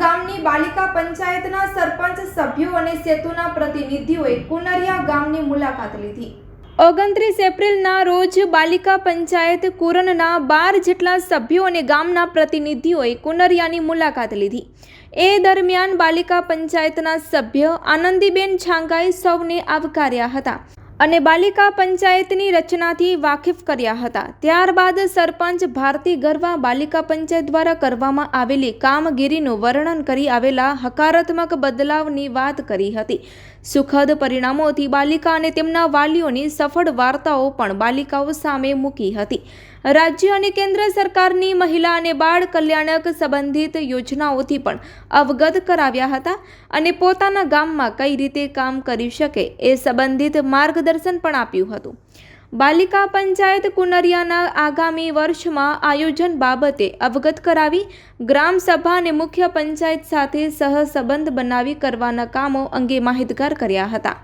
ગામની બાલિકા પંચાયતના સરપંચ સભ્યો અને સેતુના પ્રતિનિધિઓએ કુનરિયા ગામની મુલાકાત લીધી. ઓગણત્રીસ એપ્રિલના રોજ બાલિકા પંચાયત કુરનના બાર જેટલા સભ્યો અને ગામના પ્રતિનિધિઓએ કુનરિયાની મુલાકાત લીધી. એ દરમિયાન બાલિકા પંચાયતના સભ્ય આનંદીબેન છાંગાએ સૌને આવકાર્યા હતા. અને બાલિકા પંચાયતની રચનાથી વાકેફ કર્યા હતા. ત્યારબાદ સરપંચ ભારતી ગરવા બાલિકા પંચાયત દ્વારા કરવામાં આવેલી કામગીરીનું વર્ણન કરી આવેલા હકારાત્મક બદલાવની વાત કરી હતી. સુખદ પરિણામોથી બાલિકા અને તેમના વાલીઓની સફળ વાર્તાઓ પણ બાલિકાઓ સામે મૂકી હતી. રાજ્ય અને કેન્દ્ર સરકારની મહિલા અને બાળ કલ્યાણક સંબંધિત યોજનાઓથી પણ અવગત કરાવ્યા હતા અને પોતાના ગામમાં કઈ રીતે કામ કરી શકે એ સંબંધિત માર્ગદર્શન પણ આપ્યું હતું. બાલિકા પંચાયત કુનરિયાના આગામી વર્ષમાં આયોજન બાબતે અવગત કરાવી ગ્રામસભા અને મુખ્ય પંચાયત સાથે સહસંબંધ બનાવી કરવાના કામો અંગે માહિતગાર કર્યા હતા.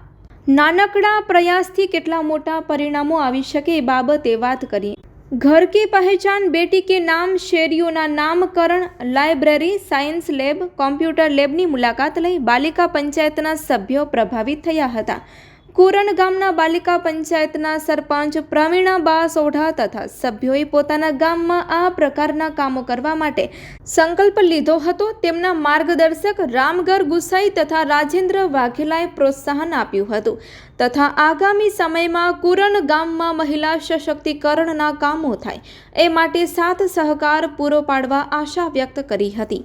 નાનકડા પ્રયાસથી કેટલા મોટા પરિણામો આવી શકે એ બાબતે વાત કરી. ઘર કી પહેચાન, બેટી કે નામ, શેરીઓના નામકરણ, લાઇબ્રેરી, સાયન્સ લેબ, કોમ્પ્યુટર લેબની મુલાકાત લઈ બાલિકા પંચાયતના સભ્યો પ્રભાવિત થયા હતા. કુરણ ગામના બાલિકા પંચાયતના સરપંચ પ્રવીણાબા સોઢા તથા સભ્યોએ પોતાના ગામમાં આ પ્રકારના કામો કરવા માટે સંકલ્પ લીધો હતો. તેમના માર્ગદર્શક રામગર ગુસાઈ તથા રાજેન્દ્ર વાઘેલાએ પ્રોત્સાહન આપ્યું હતું તથા આગામી સમયમાં કુરણ ગામમાં મહિલા સશક્તિકરણના કામો થાય એ માટે સાથ સહકાર પૂરો પાડવા આશા વ્યક્ત કરી હતી.